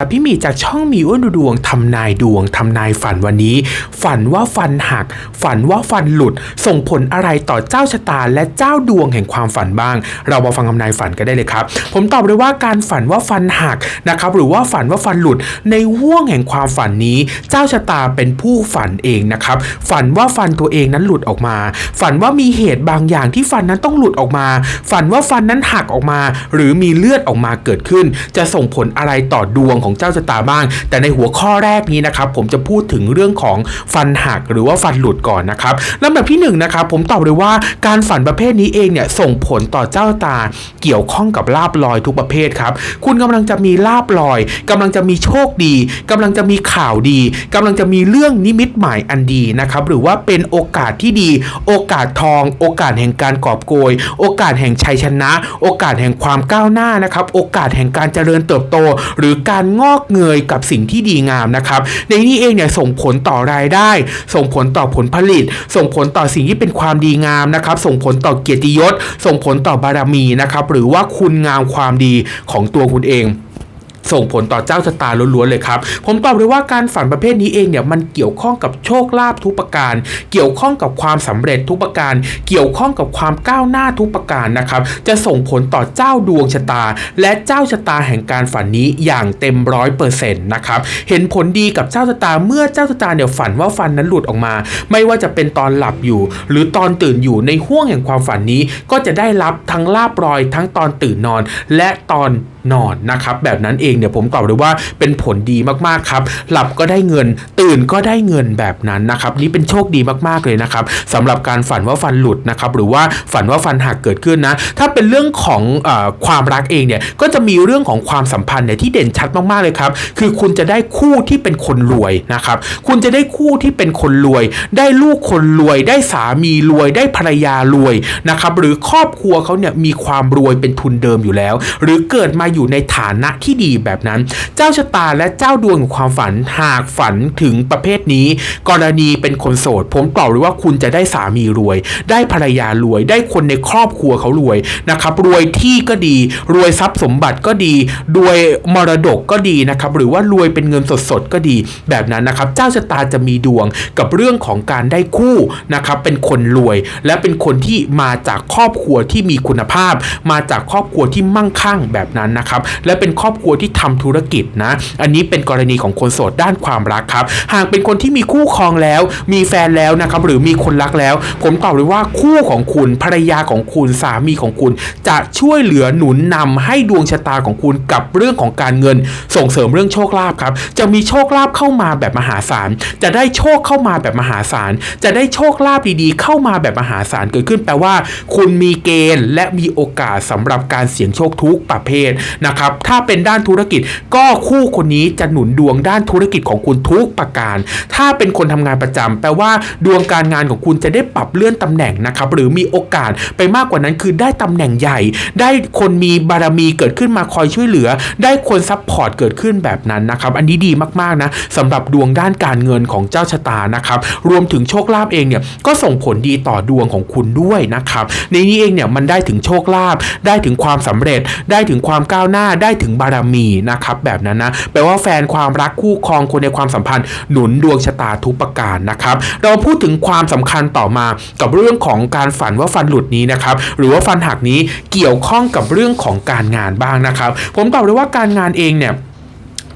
พี่มีจากช่องมีอ้วนดูดวงทำนายดวงทำนายฝันวันนี้ ฝันว่าฟันหัก ฝันว่าฟันหลุด ส่งผลอะไรต่อเจ้าชะตาและเจ้าดวงแห่งความฝันบ้าง เรามาฟังคำนายฝันกันได้เลยครับ ผมตอบเลยว่าการฝันว่าฟันหักนะครับหรือว่าฝันว่าฟันหลุด ในห่วงแห่งความฝันนี้ เจ้าชะตาเป็นผู้ฝันเองนะครับฝันว่าฟันตัวเองนั้นหลุดออกมา ฝันว่ามีเหตุบางอย่างที่ฟันนั้นต้องหลุดออกมา ฝันว่าฟันนั้นหักออกมา หรือมีเลือดออกมาเกิดขึ้น จะส่งผลอะไรต่อดวงของเจ้าชะตาบ้าง แต่ในหัวข้อแรกนี้นะครับผมจะพูดถึงเรื่องของฟันหักหรือว่าฟันหลุดก่อนนะครับลำดับที่หนึ่งนะครับผมตอบเลยว่าการฝันประเภทนี้เองเนี่ยส่งผลต่อเจ้าตาเกี่ยวข้องกับลาบลอยทุกประเภทครับคุณกำลังจะมีลาบลอยกำลังจะมีโชคดีกำลังจะมีข่าวดีกำลังจะมีเรื่องนิมิตหมายอันดีนะครับหรือว่าเป็นโอกาสที่ดี โอกาสทอง โอกาสแห่งการกอบโกย โอกาสแห่งชัยชนะ โอกาสแห่งความก้าวหน้านะครับโอกาสแห่งการเจริญเติบโต หรือการงอกเงยกับสิ่งที่ดีงามนะครับ ในนี้เองเนี่ยส่งผลต่อรายได้ ส่งผลต่อผลผลิต ส่งผลต่อสิ่งที่เป็นความดีงามนะครับ ส่งผลต่อเกียรติยศ ส่งผลต่อบารมีนะครับ หรือว่าคุณงามความดีของตัวคุณเอง ส่งผลต่อเจ้าชะตาล้วนๆเลยครับ ผมตอบเลยว่าการฝันประเภทนี้เองเนี่ยมันเกี่ยวข้องกับโชคลาภทุกประการ เกี่ยวข้องกับความสำเร็จทุกประการ เกี่ยวข้องกับความก้าวหน้าทุกประการนะครับ จะส่งผลต่อเจ้าดวงชะตา และเจ้าชะตาแห่งการฝันนี้อย่างเต็มร้อยเปอร์เซ็นต์นะครับ เห็นผลดีกับเจ้าชะตาเมื่อเจ้าชะตาเนี่ยฝันว่าฟันนั้นหลุดออกมา ไม่ว่าจะเป็นตอนหลับอยู่ หรือตอนตื่นอยู่ในห่วงแห่งความฝันนี้ ก็จะได้รับทั้งลาบรอยทั้งตอนตื่นนอน และตอน นอนนะครับ แบบนั้นเองเนี่ยผมตอบเลยว่าเป็นผลดีมากๆครับ หลับก็ได้เงิน ตื่นก็ได้เงินแบบนั้นนะครับ นี่เป็นโชคดีมากๆเลยนะครับสำหรับการฝันว่าฟันหลุดนะครับ หรือว่าฝันว่าฟันหักเกิดขึ้นนะ ถ้าเป็นเรื่องของออความรักเองเนี่ย ก็จะมีเรื่องของความสัมพันธ์เนี่ยที่เด่นชัดมากๆเลยครับ คือคุณจะได้คู่ที่เป็นคนรวยนะครับ คุณจะได้คู่ที่เป็นคนรวย ได้ลูกคนรวย ได้สามีรวย ได้ภรรยารวยนะครับ หรือครอบครัวเขาเนี่ยมีความรวยเป็นทุนเดิมอยู่แล้ว หรือเกิดมาอยู่ยู่ในฐานะที่ดีแบบนั้น เจ้าชะตาและเจ้าดวงของความฝันหากฝันถึงประเภทนี้ กรณีเป็นคนโสด ผมตอบเลยว่าคุณจะได้สามีรวย ได้ภรรยารวย ได้คนในครอบครัวเขารวยนะครับ รวยที่ก็ดี รวยทรัพย์สมบัติก็ดี รวยมรดกก็ดีนะครับ หรือว่ารวยเป็นเงินสดๆก็ดี แบบนั้นนะครับ เจ้าชะตาจะมีดวงกับเรื่องของการได้คู่นะครับ เป็นคนรวย และเป็นคนที่มาจากครอบครัวที่มีคุณภาพ มาจากครอบครัวที่มั่งคั่งแบบนั้นนะครับและเป็นครอบครัวที่ทำธุรกิจนะ อันนี้เป็นกรณีของคนโสดด้านความรักครับ หากเป็นคนที่มีคู่ครองแล้ว มีแฟนแล้วนะครับหรือมีคนรักแล้ว ผมตอบเลยว่าคู่ของคุณภรรยาของคุณสามีของคุณ จะช่วยเหลือหนุนนำให้ดวงชะตาของคุณกับเรื่องของการเงิน ส่งเสริมเรื่องโชคลาภครับ จะมีโชคลาภเข้ามาแบบมหาศาล จะได้โชคเข้ามาแบบมหาศาล จะได้โชคลาภดีๆ เข้ามาแบบมหาศาลเกิดขึ้นแปลว่า คุณมีเกณฑ์และมีโอกาสสำหรับการเสี่ยงโชคทุกประเภทนะครับถ้าเป็นด้านธุรกิจก็คู่คนนี้จะหนุนดวงด้านธุรกิจของคุณทุกประการ ถ้าเป็นคนทำงานประจำแปลว่าดวงการงานของคุณจะได้ปรับเลื่อนตำแหน่งนะครับหรือมีโอกาสไปมากกว่านั้นคือได้ตำแหน่งใหญ่ ได้คนมีบารมีเกิดขึ้นมาคอยช่วยเหลือ ได้คนซัพพอร์ตเกิดขึ้นแบบนั้นนะครับ อันนี้ดีมากๆนะสำหรับดวงด้านการเงินของเจ้าชะตานะครับ รวมถึงโชคลาภเองเนี่ยก็ส่งผลดีต่อดวงของคุณด้วยนะครับ ในนี้เองเนี่ยมันได้ถึงโชคลาภได้ถึงความสำเร็จได้ถึงความก้าวาวหน้าได้ถึงบารมีนะครับแบบนั้นนะแปลว่าแฟนความรักคู่ครองคนในความสัมพันธ์หนุนดวงชะตาทุกประการนะครับ เราพูดถึงความสำคัญต่อมากับเรื่องของการฝันว่าฟันหลุดนี้นะครับหรือว่าฟันหักนี้เกี่ยวข้องกับเรื่องของการงานบ้างนะครับ ผมตอบเลยว่าการงานเองเนี่ย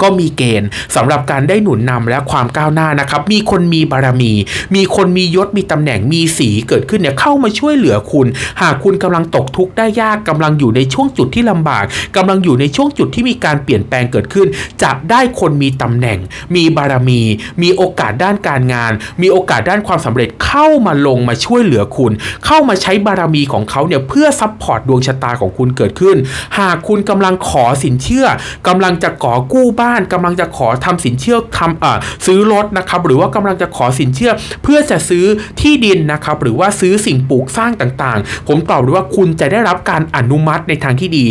ก็มีเกณฑ์สำหรับการได้หนุนนำและความก้าวหน้านะครับ มีคนมีบารมี มีคนมียศมีตำแหน่งมีสีเกิดขึ้นเนี่ยเข้ามาช่วยเหลือคุณ หากคุณกำลังตกทุกข์ได้ยากกำลังอยู่ในช่วงจุดที่ลำบากกำลังอยู่ในช่วงจุดที่มีการเปลี่ยนแปลงเกิดขึ้น จะได้คนมีตำแหน่ง มีบารมี มีโอกาสด้านการงาน มีโอกาสด้านความสำเร็จเข้ามาลงมาช่วยเหลือคุณ เข้ามาใช้บารมีของเขาเนี่ยเพื่อซัพพอร์ตดวงชะตาของคุณเกิดขึ้น หากคุณกำลังขอสินเชื่อกำลังจะขอกู้บ้านกำลังจะขอทำสินเชื่อทำเอ่อซื้อรถนะครับหรือว่ากำลังจะขอสินเชื่อเพื่อจะซื้อที่ดินนะครับหรือว่าซื้อสิ่งปลูกสร้างต่างๆ ผมตอบเลยว่าคุณจะได้รับการอนุมัติในทางที่ดี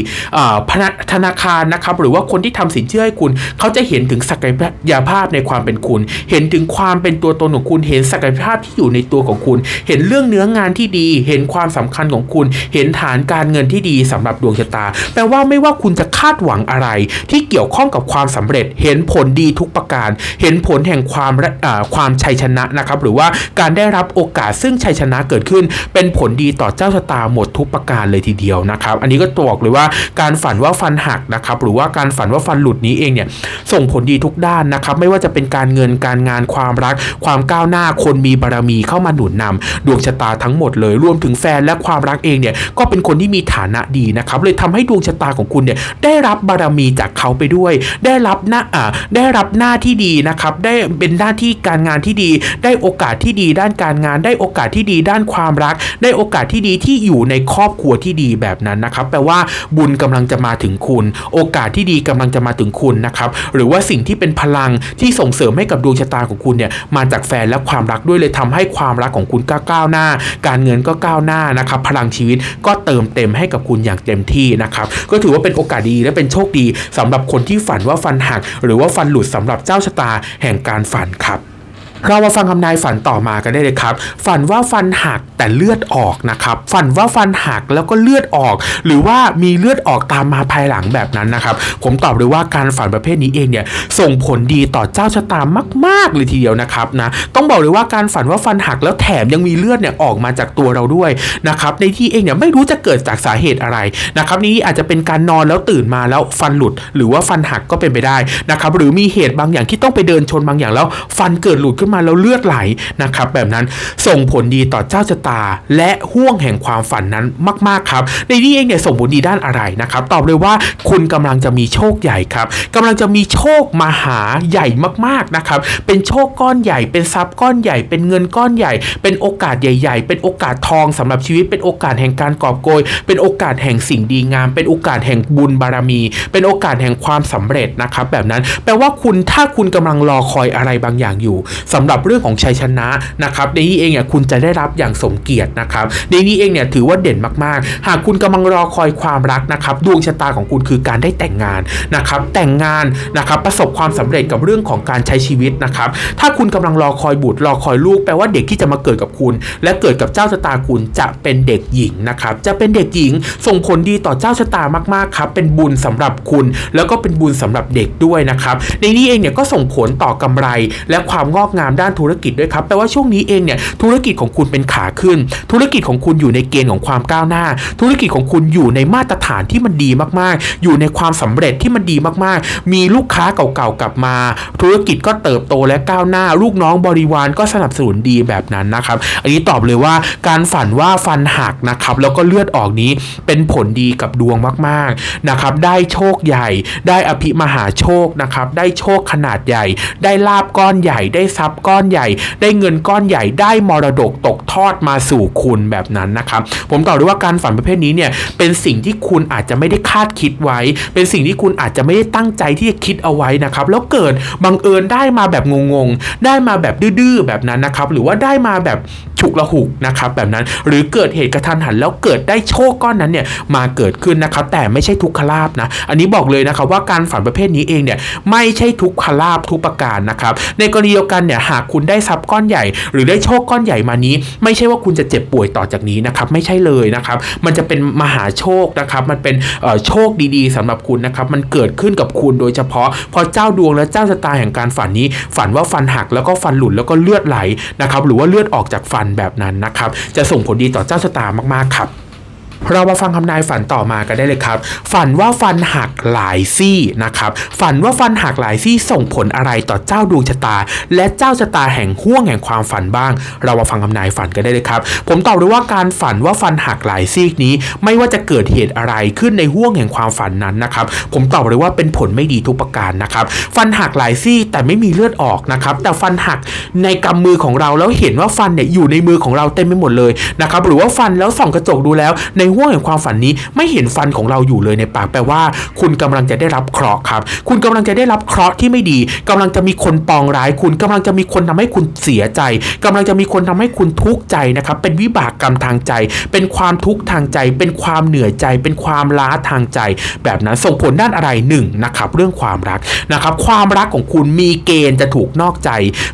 พนักธนาคารนะครับหรือว่าคนที่ทำสินเชื่อให้คุณ เขาจะเห็นถึงศักยภาพในความเป็นคุณ เห็นถึงความเป็นตัวตนของคุณ เห็นศักยภาพที่อยู่ในตัวของคุณ เห็นเรื่องเนื้องานที่ดี เห็นความสำคัญของคุณ เห็นฐานการเงินที่ดีสำหรับดวงชะตา แปลว่าไม่ว่าคุณจะคาดหวังอะไร ที่เกี่ยวข้องกับความสำเร็จ เห็นผลดีทุกประการ เห็นผลแห่งความความชัยชนะนะครับ หรือว่าการได้รับโอกาสซึ่งชัยชนะเกิดขึ้น เป็นผลดีต่อเจ้าชะตาหมดทุกประการเลยทีเดียวนะครับ อันนี้ก็ตวบอกเลยว่าการฝันว่าฟันหักนะครับ หรือว่าการฝันว่าฟันหลุดนี้เองเนี่ยส่งผลดีทุกด้านนะครับ ไม่ว่าจะเป็นการเงินการงานความรัก ความก้าวหน้าคนมีบารมีเข้ามาหนุนนำดวงชะตาทั้งหมดเลยรวมถึงแฟนและความรักเองเนี่ยก็เป็นคนที่มีฐานะดีนะครับเลยทำให้ดวงชะตาของคุณเนี่ยได้รับบารมีจากเขาไปด้วย ได้รับับหน้าอ่าได้รับหน้าที่ดีนะครับได้เป็นหน้าที่การงานที่ดี ได้โอกาสที่ดีด้านการงาน ได้โอกาสที่ดีด้านความรัก ได้โอกาสที่ดีที่อยู่ในครอบครัวที่ดีแบบนั้นนะครับแปลว่าบุญกำลังจะมาถึงคุณ โอกาสที่ดีกำลังจะมาถึงคุณนะครับหรือว่าสิ่งที่เป็นพลังที่ส่งเสริมให้กับดวงชะตาของคุณเนี่ยมาจากแฟนและความรักด้วยเลยทำให้ความรักของคุณก้าวหน้า การเงินก็ก้าวหน้านะครับพลังชีวิตก็เติมเต็มให้กับคุณอย่างเต็มที่นะครับก็ถือว่าเป็นโอกาสดีและเป็นโชคดีสำหรับคนที่ฝันว่าฟันหัก หรือว่าฟันหลุดสำหรับเจ้าชะตาแห่งการฝันครับ เรามาฟังคำนายฝันต่อมากันได้เลยครับ ฝันว่าฟันหักแต่เลือดออกนะครับ ฝันว่าฟันหักแล้วก็เลือดออก หรือว่ามีเลือดออกตามมาภายหลังแบบนั้นนะครับ ผมตอบเลยว่าการฝันประเภทนี้เองเนี่ยส่งผลดีต่อเจ้าชะตามาก ๆ เลยทีเดียวนะครับนะต้องบอกเลยว่าการฝันว่าฟันหักแล้วแถมยังมีเลือดเนี่ยออกมาจากตัวเราด้วยนะครับในที่เองเนี่ยไม่รู้จะเกิดจากสาเหตุอะไรนะครับนี้อาจจะเป็นการนอนแล้วตื่นมาแล้วฟันหลุด หรือว่าฟันหักก็เป็นไปได้นะครับหรือมีเหตุบางอย่างที่ต้องไปเดินชนบางอย่างแล้ว ฟันเกิดหลุดขึ้นมาแล้วเลือดไหลนะครับแบบนั้นส่งผลดีต่อเจ้าชะตา และห่วงแห่งความฝันนั้นมาก ๆ ครับ ในนี้เองเนี่ยส่งผลดีด้านอะไรนะครับตอบเลยว่าคุณกำลังจะมีโชคใหญ่ครับกำลังจะมีโชคมหาใหญ่มากๆนะครับเป็นโชคก้อนใหญ่ เป็นทรัพย์ก้อนใหญ่ เป็นเงินก้อนใหญ่ เป็นโอกาสใหญ่ ๆ เป็นโอกาสทองสำหรับชีวิตเป็นโอกาสแห่งการกอบโกย เป็นโอกาสแห่งสิ่งดีงาม เป็นโอกาสแห่งบุญบารมี เป็นโอกาสแห่งความสำเร็จนะครับแบบนั้นแปลว่าคุณถ้าคุณกำลังรอคอยอะไรบางอย่างอยู่สำหรับเรื่องของชัยชนะนะครับในนี้เองเนี่ยคุณจะได้รับอย่างสมเกียรตินะครับในนี้เองเนี่ยถือว่าเด่นมากๆ หากคุณกำลังรอคอยความรักนะครับดวงชะตาของคุณคือการได้แต่งงานนะครับแต่งงานนะครับประสบความสำเร็จกับเรื่องของการใช้ชีวิตนะครับถ้าคุณกำลังรอคอยบุตรรอคอยลูกแปลว่าเด็กที่จะมาเกิดกับคุณ และเกิดกับเจ้าชะตาคุณจะเป็นเด็กหญิงนะครับจะเป็นเด็กหญิงส่งผลดีต่อเจ้าชะตามากๆครับเป็นบุญสำหรับคุณ แล้วก็เป็นบุญสำหรับเด็กด้วยนะครับในนี้เองเนี่ยก็ส่งผลต่อกำไรและความงอกงามด้านธุรกิจด้วยครับแปลว่าช่วงนี้เองเนี่ยธุรกิจของคุณเป็นขาขึ้น ธุรกิจของคุณอยู่ในเกณฑ์ของความก้าวหน้า ธุรกิจของคุณอยู่ในมาตรฐานที่มันดีมากๆ อยู่ในความสำเร็จที่มันดีมากๆ มีลูกค้าเก่าๆกลับมา ธุรกิจก็เติบโตและก้าวหน้า ลูกน้องบริวารก็สนับสนุนดีแบบนั้นนะครับ อันนี้ตอบเลยว่าการฝันว่าฟันหักนะครับแล้วก็เลือดออกนี้เป็นผลดีกับดวงมากๆนะครับได้โชคใหญ่ ได้อภิมหาโชคนะครับได้โชคขนาดใหญ่ ได้ลาบก้อนใหญ่ได้ทรัพย์ก้อนใหญ่ ได้เงินก้อนใหญ่ได้มรดกตกทอดมาสู่คุณแบบนั้นนะครับผมตอบเลยว่าการฝันประเภทนี้เนี่ยเป็นสิ่งที่คุณอาจจะไม่ได้คาดคิดไว้ เป็นสิ่งที่คุณอาจจะไม่ได้ตั้งใจที่จะคิดเอาไว้นะครับแล้วเกิดบังเอิญได้มาแบบงงๆ ได้มาแบบดื้อๆแบบนั้นนะครับหรือว่าได้มาแบบฉุกละหุกนะครับแบบนั้นหรือเกิดเหตุกระทันหัน แล้วเกิดได้โชคก้อนนั้นเนี่ยมาเกิดขึ้นนะครับแต่ไม่ใช่ทุกขลาบนะอันนี้บอกเลยนะครับว่าการฝันประเภทนี้เองเนี่ยไม่ใช่ทุกขลาบทุกประการนะครับในกรณีเดียวกันเนี่ยหากคุณได้ทรัพย์ก้อนใหญ่ หรือได้โชคก้อนใหญ่มานี้ ไม่ใช่ว่าคุณจะเจ็บป่วยต่อจากนี้นะครับ ไม่ใช่เลยนะครับ มันจะเป็นมหาโชคนะครับ มันเป็นเอ่อโชคดีๆสำหรับคุณนะครับ มันเกิดขึ้นกับคุณโดยเฉพาะ พอเจ้าดวงและเจ้าชะตาแห่งการฝันนี้ ฝันว่าฟันหักแล้วก็ฟันหลุดแล้วก็เลือดไหลนะครับ หรือว่าเลือดออกจากฟันแบบนั้นนะครับ จะส่งผลดีต่อเจ้าชะตามากๆครับ เรามาฟังคำนายฝันต่อมากันได้เลยครับ ฝันว่าฟันหักหลายซี่นะครับ ฝันว่าฟันหักหลายซี่ส่งผลอะไรต่อเจ้าดวงชะตา และเจ้าชะตาแห่งห่วงแห่งความฝันบ้าง เรามาฟังคำนายฝันกันได้เลยครับ ผมตอบเลยว่าการฝันว่าฟันหักหลายซี่นี้ ไม่ว่าจะเกิดเหตุอะไรขึ้นในห่วงแห่งความฝันนั้นนะครับ ผมตอบเลยว่าเป็นผลไม่ดีทุกประการนะครับ ฟันหักหลายซี่แต่ไม่มีเลือดออกนะครับ แต่ฟันหักในกำมือของเราแล้วเห็นว่าฟันเนี่ยอยู่ในมือของเราเต็มไปหมดเลยนะครับ หรือว่าฟันแล้วส่องกระจกดูแล้วในห่วงแห่งความฝันนี้ไม่เห็นฟันของเราอยู่เลยในปากแปลว่า คุณกำลังจะได้รับเคราะห์ครับ คุณกำลังจะได้รับเคราะห์ที่ไม่ดีกำลังจะมีคนปองร้าย คุณกำลังจะมีคนทำให้คุณเสียใจกำลังจะมีคนทำให้คุณทุกข์ใจนะครับ เป็นวิบากกรรมทางใจ เป็นความทุกข์ทางใจ เป็นความเหนื่อยใจ เป็นความล้าทางใจ แบบนั้นส่งผลด้านอะไรหนึ่งนะครับ เรื่องความรักนะครับ ความรักของคุณมีเกณฑ์จะถูกนอกใจ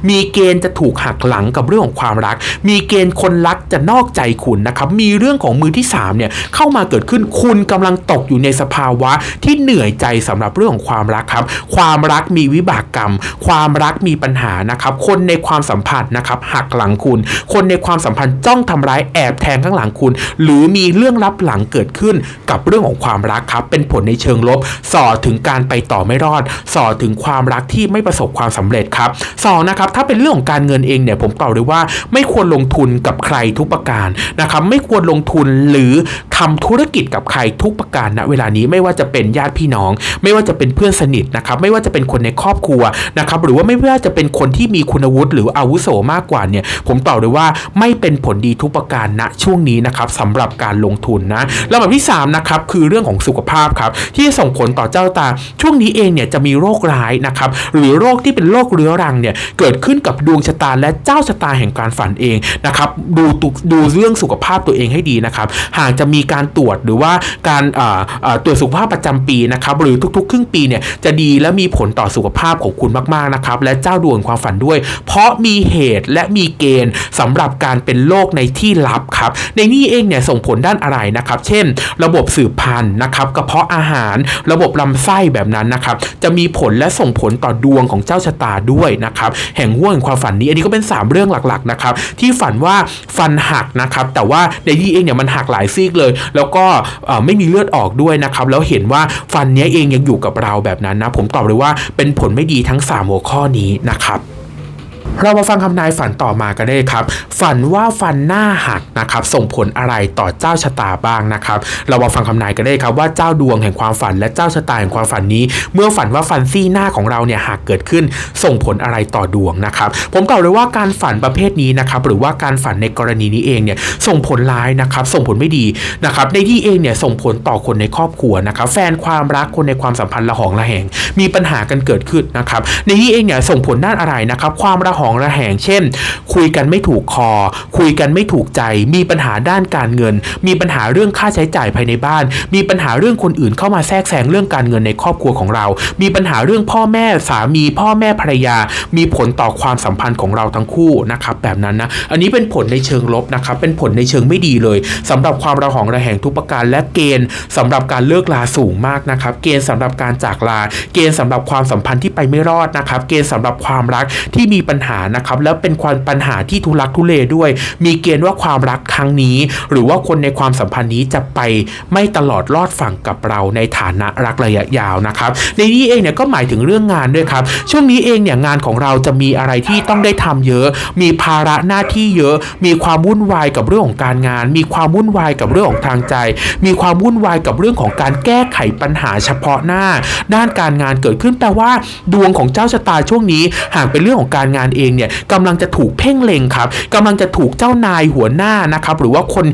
มีเกณฑ์จะถูกหักหลังกับเรื่องของความรัก มีเกณฑ์คนรักจะนอกใจคุณนะครับ มีเรื่องของมือที่สามเนี่ยเข้ามาเกิดขึ้นคุณกำลังตกอยู่ในสภาวะที่เหนื่อยใจสำหรับเรื่องของความรักครับ ความรักมีวิบากกรรม ความรักมีปัญหานะครับ คนในความสัมพันธ์นะครับหักหลังคุณ คนในความสัมพันธ์จ้องทำร้ายแอบแทงข้างหลังคุณ หรือมีเรื่องลับหลังเกิดขึ้นกับเรื่องของความรักครับ เป็นผลในเชิงลบส่อถึงการไปต่อไม่รอดส่อถึงความรักที่ไม่ประสบความสำเร็จครับสองนะครับถ้าเป็นเรื่องของการเงินเองเนี่ยผมกล่าวเลยว่า ไม่ควรลงทุนกับใครทุกประการนะครับไม่ควรลงทุนหรือทำธุรกิจกับใครทุกประการณเวลานี้ไม่ว่าจะเป็นญาติพี่น้อง ไม่ว่าจะเป็นเพื่อนสนิทนะครับไม่ว่าจะเป็นคนในครอบครัวนะครับหรือว่าไม่ว่าจะเป็นคนที่มีคุณวุฒิหรืออาวุโสมากกว่าเนี่ยผมตอบเลยว่าไม่เป็นผลดีทุกประการณช่วงนี้นะครับสำหรับการลงทุนนะลำดับที่3นะครับคือเรื่องของสุขภาพครับที่จะส่งผลต่อเจ้าตา ช่วงนี้เองเนี่ยจะมีโรคร้ายนะครับหรือโรคที่เป็นโรคเรื้อรังเนี่ยเกิดขึ้นกับดวงชะตาและเจ้าชะตาแห่งการฝันเองนะครับดูตุดูเรื่องสุขภาพตัวเองให้ดีนะครับหากจะมีการตรวจหรือว่าการตรวจสุขภาพประจำปีนะครับหรือทุกๆ ครึ่งปีเนี่ยจะดีและมีผลต่อสุขภาพของคุณมากๆนะครับและเจ้าดวงความฝันด้วย เพราะมีเหตุและมีเกณฑ์สำหรับการเป็นโรคในที่ลับครับในนี้เองเนี่ยส่งผลด้านอะไรนะครับ เช่น ระบบสืบพันธุ์นะครับกระเพาะอาหาร ระบบลำไส้แบบนั้นนะครับจะมีผลและส่งผลต่อดวงของเจ้าชะตาด้วยนะครับแห่งห่วงแห่งความฝันนี้อันนี้ก็เป็น 3 เรื่องหลักๆนะครับที่ฝันว่าฟันหักนะครับแต่ว่าในที่เองเนี่ยมันหักหลายซีกเลย แล้วก็ไม่มีเลือดออกด้วยนะครับ แล้วเห็นว่าฟันนี้เองยังอยู่กับเราแบบนั้นนะ ผมตอบเลยว่าเป็นผลไม่ดีทั้ง 3 หัวข้อนี้นะครับ เรามาฟังคำนายฝันต่อมากันได้ครับ ฝันว่าฟันหน้าหักนะครับ ส่งผลอะไรต่อเจ้าชะตาบ้างนะครับ เรามาฟังคำนายกันได้ครับว่าเจ้าดวงแห่งความฝันและเจ้าชะตาแห่งความฝันนี้ เมื่อฝันว่าฟันซี่หน้าของเราเนี่ยหักเกิดขึ้น ส่งผลอะไรต่อดวงนะครับ ผมกล่าวเลยว่าการฝันประเภทนี้นะครับ หรือว่าการฝันในกรณีนี้เองเนี่ยส่งผลร้ายนะครับ ส่งผลไม่ดีนะครับ ในที่เองเนี่ยส่งผลต่อคนในครอบครัวนะครับ แฟนความรักคนในความสัมพันธ์ระหองระแหง มีปัญหากันเกิดขึ้นนะครับ ในที่เองเนี่ยส่งผลด้านอะไรนะครับ ความระหองระแหง เช่น คุยกันไม่ถูกคอ คุยกันไม่ถูกใจ มีปัญหาด้านการเงิน มีปัญหาเรื่องค่าใช้จ่ายภายในบ้าน มีปัญหาเรื่องคนอื่นเข้ามาแทรกแซงเรื่องการเงินในครอบครัวของเรา มีปัญหาเรื่องพ่อแม่สามีพ่อแม่ภรรยา มีผลต่อความสัมพันธ์ของเราทั้งคู่นะครับแบบนั้นนะอันนี้เป็นผลในเชิงลบนะครับเป็นผลในเชิงไม่ดีเลยสำหรับความระหองระแหงทุกประการและเกณฑ์สำหรับการเลิกลาสูงมากนะครับเกณฑ์สำหรับการจากลา เกณฑ์สำหรับความสัมพันธ์ที่ไปไม่รอดนะครับเกณฑ์สำหรับความรักที่มีปัญหานะครับแล้วเป็นความปัญหาที่ทุลักทุเลด้วย มีเกณฑ์ว่าความรักครั้งนี้ หรือว่าคนในความสัมพันธ์นี้จะไปไม่ตลอดรอดฝั่งกับเราในฐานะรักระยะยาวนะครับ ในนี้เองเนี่ยก็หมายถึงเรื่องงานด้วยครับ ช่วงนี้เองเนี่ยงานของเราจะมีอะไรที่ต้องได้ทำเยอะ มีภาระหน้าที่เยอะ มีความวุ่นวายกับเรื่องของการงาน มีความวุ่นวายกับเรื่องของทางใจ มีความวุ่นวายกับเรื่องของการแก้ไขปัญหาเฉพาะหน้า ด้านการงานเกิดขึ้นแปลว่า ดวงของเจ้าชะตาช่วงนี้หากเป็นเรื่องของการงานเองเนี่ยกำลังจะถูกเพ่งเล็งครับกำลังจะถูกเจ้านายหัวหน้านะครับหรือว่าคน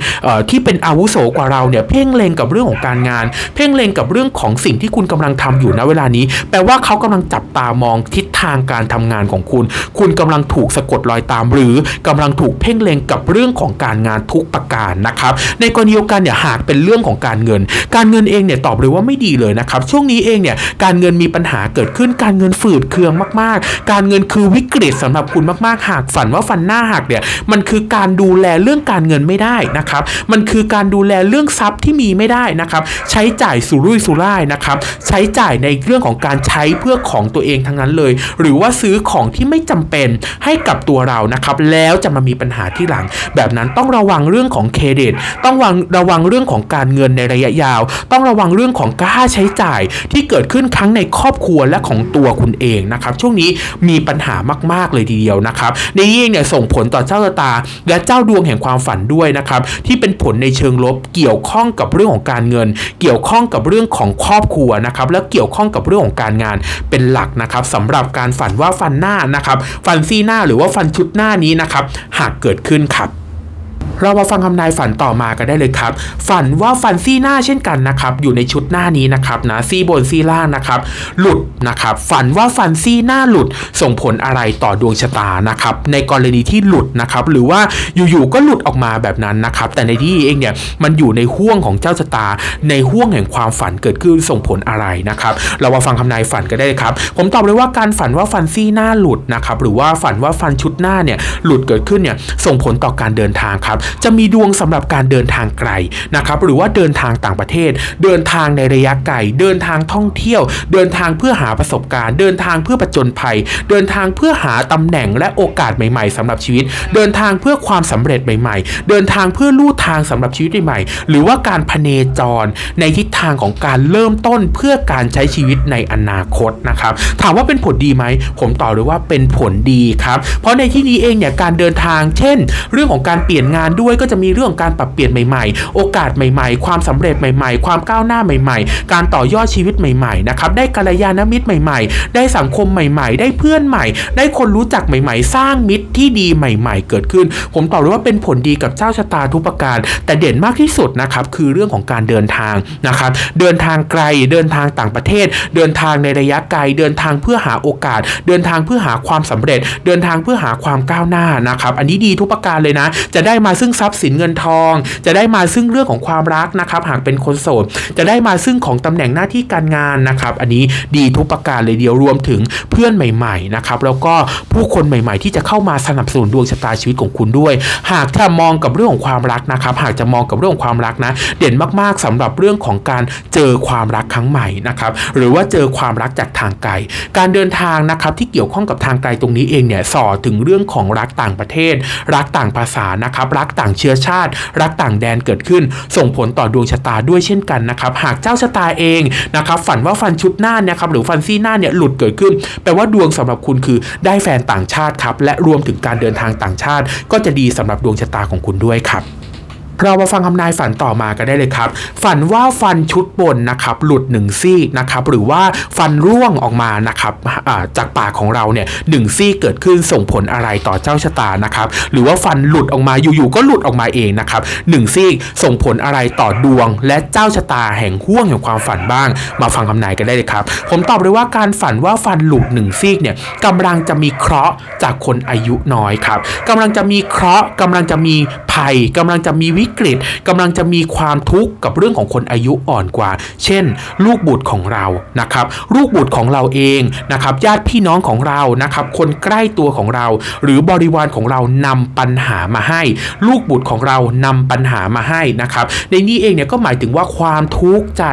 ที่เป็นอาวุโสกว่าเราเนี่ยเพ่งเล็งกับเรื่องของการงาน เพ่งเล็งกับเรื่องของสิ่งที่คุณกำลังทำอยู่ณเวลานี้ แปลว่าเขากำลังจับตามองทิศทางการทำงานของคุณ คุณกำลังถูกสะกดรอยตาม หรือกำลังถูกเพ่งเล็งกับเรื่องของการงานทุกประการนะครับในกรณีเดียวกันเนี่ยหากเป็นเรื่องของการเงิน การเงินเองเนี่ยตอบเลยว่าไม่ดีเลยนะครับช่วงนี้เองเนี่ยการเงินมีปัญหาเกิดขึ้นการเงินฝืดเคืองมาก ๆ การเงินคือวิกฤตสำหรับคุณมากๆหากฝันว่าฟันหน้าหักเนี่ยมันคือการดูแลเรื่องการเงินไม่ได้นะครับ มันคือการดูแลเรื่องทรัพย์ที่มีไม่ได้นะครับ ใช้จ่ายสุรุ่ยสุร่ายนะครับ ใช้จ่ายในเรื่องของการใช้เพื่อของตัวเองทั้งนั้นเลย หรือว่าซื้อของที่ไม่จำเป็นให้กับตัวเรานะครับ แล้วจะมามีปัญหาที่หลัง แบบนั้นต้องระวังเรื่องของเครดิต ต้องระวังระวังเรื่องของการเงินในระยะยาว ต้องระวังเรื่องของค่าใช้จ่ายที่เกิดขึ้นทั้งในครอบครัวและของตัวคุณเองนะครับ ช่วงนี้มีปัญหามาก ๆเลยทีเดียวนะครับในนี้เองเนี่ยส่งผลต่อเจ้าชะตา และเจ้าดวงแห่งความฝันด้วยนะครับที่เป็นผลในเชิงลบเกี่ยวข้องกับเรื่องของการเงิน เกี่ยวข้องกับเรื่องของครอบครัวนะครับและเกี่ยวข้องกับเรื่องของการงานเป็นหลักนะครับสำหรับการฝันว่าฟันหน้านะครับฟันซี่หน้าหรือว่าฟันชุดหน้านี้นะครับหากเกิดขึ้นครับ เรามาฟังคำนายฝันต่อมากันได้เลยครับ ฝันว่าฟันซี่หน้าเช่นกันนะครับ อยู่ในชุดหน้านี้นะครับนะซี่บนซี่ล่างนะครับ หลุดนะครับ ฝันว่าฟันซี่หน้าหลุดส่งผลอะไรต่อดวงชะตานะครับ ในกรณีที่หลุดนะครับ หรือว่าอยู่ๆก็หลุดออกมาแบบนั้นนะครับ แต่ในที่เองเนี่ยมันอยู่ในห่วงของเจ้าชะตา ในห่วงแห่งความฝันเกิดขึ้นส่งผลอะไรนะครับ เรามาฟังคำนายฝันกันได้เลยครับ ผมตอบเลยว่าการฝันว่าฟันซี่หน้าหลุดนะครับ หรือว่าฝันว่าฟันชุดหน้าเนี่ยหลุดเกิดขึ้นเนี่ยส่งผลต่อการเดินทางครับจะมีดวงสำหรับการเดินทางไกลนะครับหรือว่าเดินทางต่างประเทศ เดินทางในระยะไกลเดินทางท่องเที่ยว เดินทางเพื่อหาประสบการณ์ เดินทางเพื่อประจนภัย เดินทางเพื่อหาตำแหน่งและโอกาสใหม่ ๆสำหรับชีวิต เดินทางเพื่อความสำเร็จใหม่ ๆ เดินทางเพื่อลู่ทางสำหรับชีวิตใหม่ๆหรือว่าการพเนจร ในทิศทางของการเริ่มต้นเพื่อการใช้ชีวิตในอนาคตนะครับถามว่าเป็นผลดีไหมผมตอบเลยว่าเป็นผลดีครับเพราะในที่นี้เองเนี่ยการเดินทาง เช่น เรื่องของการเปลี่ยนงานด้วยก็จะมีเรื่องการปรับเปลี่ยนใหม่ๆ โอกาสใหม่ๆ ความสำเร็จใหม่ๆ ความก้าวหน้าใหม่ ๆ การต่อยอดชีวิตใหม่ๆนะครับได้กัลยาณมิตรใหม่ ๆ ได้สังคมใหม่ๆ ได้เพื่อนใหม่ ได้คนรู้จักใหม่ ๆ สร้างมิตรที่ดีใหม่ ๆ เกิดขึ้น ผมตอบเลยว่าเป็นผลดีกับเจ้าชะตาทุกประการ แต่เด่นมากที่สุดนะครับคือเรื่องของการเดินทางนะครับเดินทางไกลเดินทางต่างประเทศ เดินทางในระยะไกลเดินทางเพื่อหาโอกาส เดินทางเพื่อหาความสำเร็จ เดินทางเพื่อหาความก้าวหน้านะครับอันนี้ดีทุกประการเลยนะ จะได้มาซึ่งทรัพย์สินเงินทอง จะได้มาซึ่งเรื่องของความรักนะครับ หากเป็นคนโสด จะได้มาซึ่งของตำแหน่งหน้าที่การงานนะครับ อันนี้ดีทุกประการเลยเดียวรวมถึงเพื่อนใหม่ๆนะครับแล้วก็ผู้คนใหม่ๆ ที่จะเข้ามาสนับสนุนดวงชะตาชีวิตของคุณด้วย หากถ้ามองกับเรื่องของความรักนะครับ หากจะมองกับเรื่องของความรักนะ เด่นมากๆสำหรับเรื่องของการเจอความรักครั้งใหม่นะครับหรือว่าเจอความรักจากทางไกลการเดินทางนะครับที่เกี่ยวข้องกับทางไกลตรงนี้เองเนี่ยสอถึงเรื่องของรักต่างประเทศ รักต่างภาษานะครับรักต่างเชื้อชาติ รักต่างแดนเกิดขึ้น ส่งผลต่อดวงชะตาด้วยเช่นกันนะครับ หากเจ้าชะตาเองนะครับฝันว่าฟันชุดหน้านะครับหรือฟันซี่หน้าเนี่ยหลุดเกิดขึ้น แปลว่าดวงสำหรับคุณคือได้แฟนต่างชาติครับและรวมถึงการเดินทางต่างชาติ ก็จะดีสำหรับดวงชะตาของคุณด้วยครับ เรามาฟังคำนายฝันต่อมากันได้เลยครับ ฝันว่าฟันชุดบนนะครับหลุดหนึ่งซี่นะครับหรือว่าฟันร่วงออกมานะครับจากปากของเราเนี่ยหนึ่งซี่เกิดขึ้นส่งผลอะไรต่อเจ้าชะตานะครับหรือว่าฟันหลุดออกมาอยู่ๆก็หลุดออกมาเองนะครับหนึ่งซี่ส่งผลอะไรต่อดวง และเจ้าชะตาแห่งห่วงแห่งความฝันบ้าง มาฟังคำนายกันได้เลยครับ ผมตอบเลยว่าการฝันว่าฟันหลุดหนึ่งซี่เนี่ยกำลังจะมีเคราะห์จากคนอายุน้อยครับกำลังจะมีเคราะห์กำลังจะมีภัยกำลังจะมีวิิกฤตกำลังจะมีความทุกข์กับเรื่องของคนอายุอ่อนกว่า เช่น ลูกบุตรของเรานะครับ ลูกบุตรของเราเองนะครับญาติพี่น้องของเรานะครับคนใกล้ตัวของเรา หรือบริวารของเรานำปัญหามาให้ ลูกบุตรของเรานำปัญหามาให้นะครับในนี้เองเนี่ยก็หมายถึงว่าความทุกข์ใจ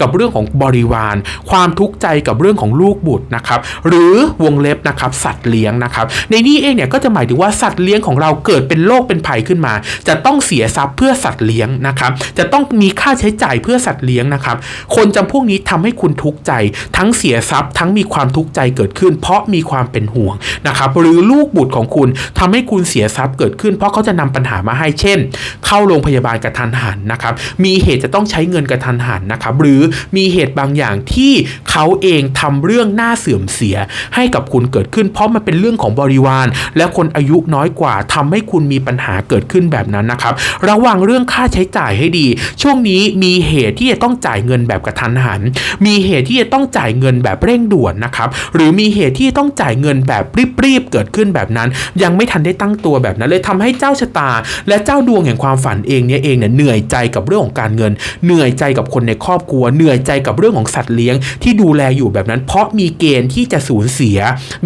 กับเรื่องของบริวาร ความทุกข์ใจกับเรื่องของลูกบุตรนะครับหรือวงเล็บนะครับสัตว์เลี้ยงนะครับในนี้เองเนี่ยก็จะหมายถึงว่าสัตว์เลี้ยงของเราเกิดเป็นโรคเป็นภัยขึ้นมา จะต้องเสียทรัพย์เพื่อสัตว์เลี้ยงนะครับ จะต้องมีค่าใช้จ่ายเพื่อสัตว์เลี้ยงนะครับ คนจำพวกนี้ทำให้คุณทุกข์ใจ ทั้งเสียทรัพย์ ทั้งมีความทุกข์ใจเกิดขึ้น เพราะมีความเป็นห่วงนะครับ หรือลูกบุตรของคุณทำให้คุณเสียทรัพย์เกิดขึ้น เพราะเขาจะนำปัญหามาให้เช่น เข้าโรงพยาบาลกระทันหันนะครับ มีเหตุจะต้องใช้เงินกระทันหันนะครับ หรือมีเหตุบางอย่างที่เขาเองทำเรื่องน่าเสื่อมเสียให้กับคุณเกิดขึ้น เพราะมันเป็นเรื่องของบริวาร และคนอายุน้อยกว่าทำให้คุณมีปัญหาเกิดขึ้นแบบนั้นนะครับระวังเรื่องค่าใช้จ่ายให้ดี ช่วงนี้มีเหตุที่จะต้องจ่ายเงินแบบกระทันหัน มีเหตุที่จะต้องจ่ายเงินแบบเร่งด่วนนะครับหรือมีเหตุที่ต้องจ่ายเงินแบบรีบๆเกิดขึ้นแบบนั้น ยังไม่ทันได้ตั้งตัวแบบนั้นเลยทำให้เจ้าชะตา และเจ้าดวงแห่งความฝันเองเนี่ยเองเนี่ยเหนื่อยใจกับเรื่องของการเงิน เหนื่อยใจกับคนในครอบครัว เหนื่อยใจกับเรื่องของสัตว์เลี้ยงที่ดูแลอยู่แบบนั้น เพราะมีเกณฑ์ที่จะสูญเสีย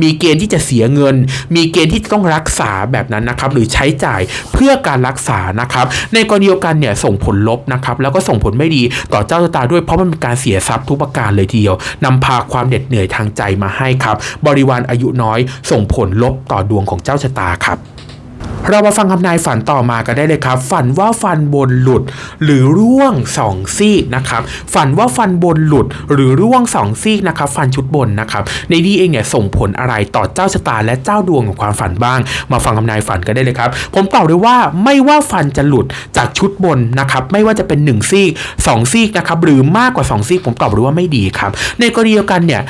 มีเกณฑ์ที่จะเสียเงิน มีเกณฑ์ที่จะต้องรักษาแบบนั้นนะครับหรือใช้จ่ายเพื่อการรักษานะครับในกรณีเดียวกันเนี่ยส่งผลลบนะครับแล้วก็ส่งผลไม่ดีต่อเจ้าชะตาด้วยเพราะมันเป็นการเสียทรัพย์ทุกประการเลยทีเดียวนำพาความเหน็ดเหนื่อยทางใจมาให้ครับ บริวารอายุน้อยส่งผลลบต่อดวงของเจ้าชะตาครับ เรามาฟังคำนายฝันต่อมากันได้เลยครับ ฝันว่าฟันบนหลุด หรือร่วงสองซีกนะครับฝันว่าฟันบนหลุด หรือร่วงสองซีกนะครับฟันชุดบนนะครับในนี้เองเนี่ยส่งผลอะไรต่อเจ้าชะตาและเจ้าดวงของความฝันบ้าง มาฟังคำนายฝันกันได้เลยครับ ผมตอบเลยว่าไม่ว่าฟันจะหลุดจากชุดบนนะครับไม่ว่าจะเป็น1ซีก2ซีกนะครับหรือมากกว่า 2 ซีกผมตอบเลยว่าไม่ดีครับในกรณีเดียวกันเนี่ย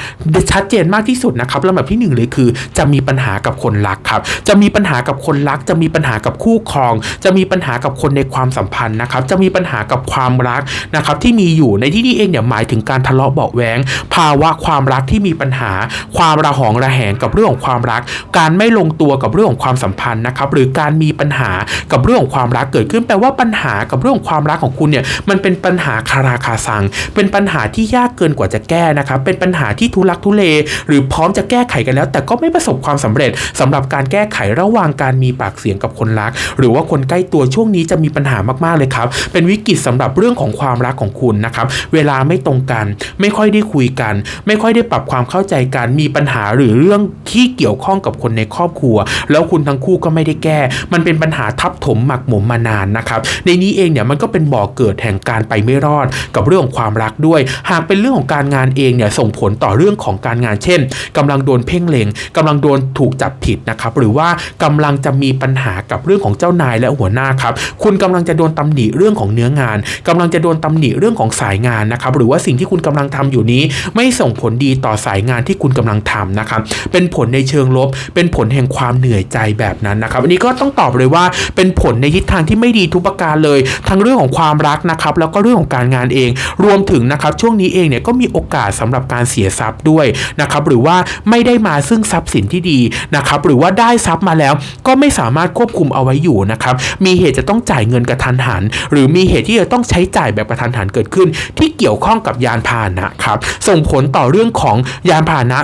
ชัดเจนมากที่สุดนะครับลำดับที่หนึ่งเลยคือ จะมีปัญหากับคนรักครับจะมีปัญหากับคนรักจะมีปัญหากับคู่ครอง จะมีปัญหากับคนในความสัมพันธ์นะครับ จะมีปัญหากับความรักนะครับที่มีอยู่ในที่นี้เองเนี่ยหมายถึงการทะเลาะเบาะแว้งภาวะความรักที่มีปัญหา ความระหองระแหงกับเรื่องของความรัก การไม่ลงตัวกับเรื่องของความสัมพันธ์นะครับ หรือการมีปัญหากับเรื่องของความรักเกิดขึ้นแปลว่าปัญหากับเรื่องของความรักของคุณเนี่ยมันเป็นปัญหาคาราคาซัง เป็นปัญหาที่ยากเกินกว่าจะแก้นะครับ เป็นปัญหาที่ทุลักทุเล หรือพร้อมจะแก้ไขกันแล้ว แต่ก็ไม่ประสบความสำเร็จสำหรับการแก้ไขระหว่างการมีปากเสียงยงกับคนรัก หรือว่าคนใกล้ตัวช่วงนี้จะมีปัญหามากๆเลยครับ เป็นวิกฤตสำหรับเรื่องของความรักของคุณนะครับ เวลาไม่ตรงกัน ไม่ค่อยได้คุยกัน ไม่ค่อยได้ปรับความเข้าใจกัน มีปัญหาหรือเรื่องที่เกี่ยวข้องกับคนในครอบครัว แล้วคุณทั้งคู่ก็ไม่ได้แก้ มันเป็นปัญหาทับถมหมักหมมมานานนะครับ ในนี้เองเนี่ยมันก็เป็นบ่อเกิดแห่งการไปไม่รอด กับเรื่องของความรักด้วย หากเป็นเรื่องของการงานเองเนี่ยส่งผลต่อเรื่องของการงาน เช่นกำลังโดนเพ่งเล็งกำลังโดนถูกจับผิดนะครับ หรือว่ากำลังจะมีปัญหาหากับเรื่องของเจ้านายและหัวหน้าครับคุณกำลังจะโดนตำหนิเรื่องของเนื้องานกำลังจะโดนตำหนิเรื่องของสายงานนะครับหรือว่าสิ่งที่คุณกำลังทำอยู่นี้ ไม่ส่งผลดีต่อสายงานที่คุณกำลังทำนะครับเป็นผลในเชิงลบ เป็นผลแห่งความเหนื่อยใจแบบนั้นนะครับอันนี้ก็ต้องตอบเลยว่าเป็นผลในทิศทางที่ไม่ดีทุกประการเลย ทั้งเรื่องของความรักนะครับแล้วก็เรื่องของการงานเอง รวมถึงนะครับช่วงนี้เองเนี่ยก็มีโอกาสสำหรับการเสียทรัพย์ด้วยนะครับหรือว่าไม่ได้มาซึ่งทรัพย์สินที่ดีนะครับหรือว่าได้ทรัพย์มาแล้วก็ไม่สามารถควบคุมเอาไว้อยู่นะครับ มีเหตุจะต้องจ่ายเงินกระทันหัน หรือมีเหตุที่จะต้องใช้จ่ายแบบกระทันหันเกิดขึ้น ที่เกี่ยวข้องกับยานพาหนะครับ ส่งผลต่อเรื่องของยานพาหนะ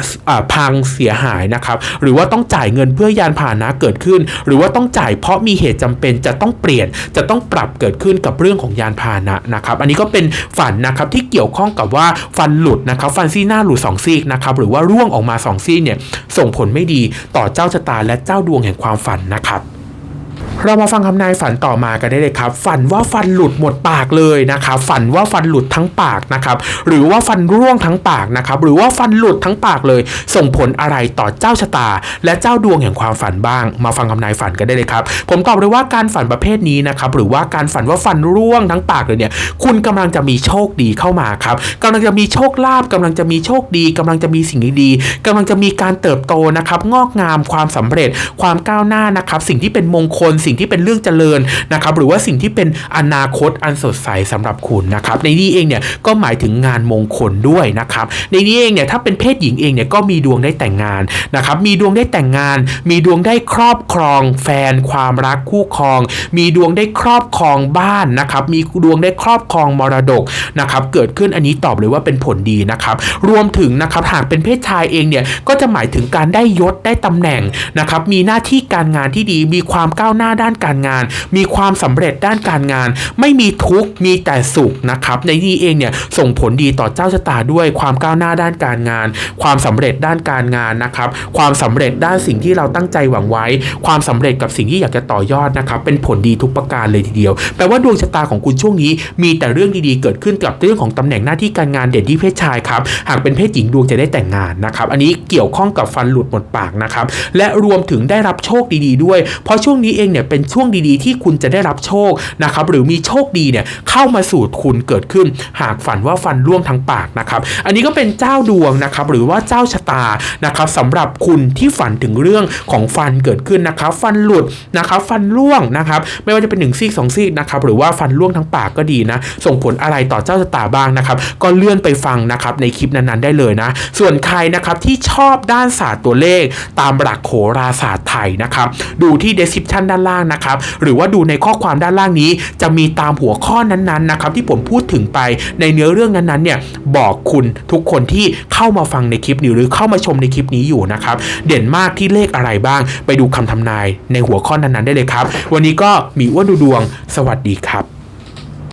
พังเสียหายนะครับ หรือว่าต้องจ่ายเงินเพื่อยานพาหนะเกิดขึ้น หรือว่าต้องจ่ายเพราะมีเหตุจำเป็นจะต้องเปลี่ยน จะต้องปรับเกิดขึ้นกับเรื่องของยานพาหนะนะครับ อันนี้ก็เป็นฝันนะครับที่เกี่ยวข้องกับว่าฟันหลุดนะครับฟันซี่หน้าหลุดสองซีกนะครับหรือว่าร่วงออกมาสองซีกเนี่ยส่งผลไม่ดีต่อเจ้าชะตาและเจ้าดวงแห่งความฝันนะครับ เรามาฟังคำนายฝันต่อมากันได้เลยครับ ฝันว่าฟันหลุดหมดปากเลยนะครับฝันว่าฟันหลุดทั้งปากนะครับหรือว่าฟันร่วงทั้งปากนะครับหรือว่าฟันหลุดทั้งปากเลย ส่งผลอะไรต่อเจ้าชะตา และเจ้าดวงแห่งความฝันบ้าง มาฟังคำนายฝันกันได้เลยครับ ผมตอบเลยว่าการฝันประเภทนี้นะครับหรือว่าการฝันว่าฟันร่วงทั้งปากเลยเนี่ยคุณกำลังจะมีโชคดีเข้ามาครับกำลังจะมีโชคลาภกำลังจะมีโชคดีกำลังจะมีสิ่งดีๆกำลังจะมีการเติบโตนะครับงอกงามความสำเร็จความก้าวหน้านะครับสิ่งที่เป็นมงคลสิ่งที่เป็นเรื่องเจริญนะครับหรือว่าสิ่งที่เป็นอนาคตอันสดใสสำหรับคุณนะครับในนี้เองเนี่ยก็หมายถึงงานมงคลด้วยนะครับในนี้เองเนี่ยถ้าเป็นเพศหญิงเองเนี่ยก็มีดวงได้แต่งงานนะครับมีดวงได้แต่งงาน มีดวงได้ครอบครองแฟนความรักคู่ครอง มีดวงได้ครอบครองบ้านนะครับมีดวงได้ครอบครองมรดกนะครับเกิดขึ้นอันนี้ตอบเลยว่าเป็นผลดีนะครับรวมถึงนะครับหากเป็นเพศชายเองเนี่ยก็จะหมายถึงการได้ยศได้ตำแหน่งนะครับมีหน้าที่การงานที่ดีมีความก้าวหน้าด้านการงาน มีความสำเร็จด้านการงาน ไม่มีทุกข์มีแต่สุขนะครับในนี้เองเนี่ยส่งผลดีต่อเจ้าชะตาด้วยความก้าวหน้าด้านการงาน ความสำเร็จด้านการงานนะครับความสำเร็จด้านสิ่งที่เราตั้งใจหวังไว้ ความสำเร็จกับสิ่งที่อยากจะต่อยอดนะครับเป็นผลดีทุกประการเลยทีเดียวแปลว่าดวงชะตาของคุณช่วงนี้ มีแต่เรื่องดีๆเกิดขึ้นกับเรื่องของตำแหน่งหน้าที่การงานเด่นที่เพศชายครับหากเป็นเพศหญิงดวงจะได้แต่งงานนะครับอันนี้เกี่ยวข้องกับฟันหลุดหมดปากนะครับและรวมถึงได้รับโชคดีๆด้วย เพราะช่วงนี้เองเนี่ยเป็นช่วงดีๆ ที่คุณจะได้รับโชคนะครับหรือมีโชคดีเนี่ยเข้ามาสู่คุณเกิดขึ้น หากฝันว่าฟันร่วงทั้งปากนะครับ อันนี้ก็เป็นเจ้าดวงนะครับหรือว่าเจ้าชะตานะครับสำหรับคุณที่ฝันถึงเรื่องของฟันเกิดขึ้นนะครับ ฟันหลุดนะครับฟันร่วงนะครับไม่ว่าจะเป็นหนึ่งซีกสองซีกนะครับหรือว่าฟันร่วงทั้งปากก็ดีนะ ส่งผลอะไรต่อเจ้าชะตาบ้างนะครับ ก็เลื่อนไปฟังนะครับในคลิปนั้นๆได้เลยนะ ส่วนใครนะครับที่ชอบด้านศาสตร์ตัวเลข ตามหลักโหราศาสตร์ไทยนะครับ ดูที่ description ด้านล่างนะครับ หรือว่าดูในข้อความด้านล่างนี้ จะมีตามหัวข้อนั้นๆนะครับที่ผมพูดถึงไปในเนื้อเรื่องนั้นๆเนี่ยบอกคุณทุกคนที่เข้ามาฟังในคลิปนี้หรือเข้ามาชมในคลิปนี้อยู่นะครับ เด่นมากที่เลขอะไรบ้าง ไปดูคำทำนายในหัวข้อนั้นๆได้เลยครับ วันนี้ก็มีอ้วนดูดวง สวัสดีครับ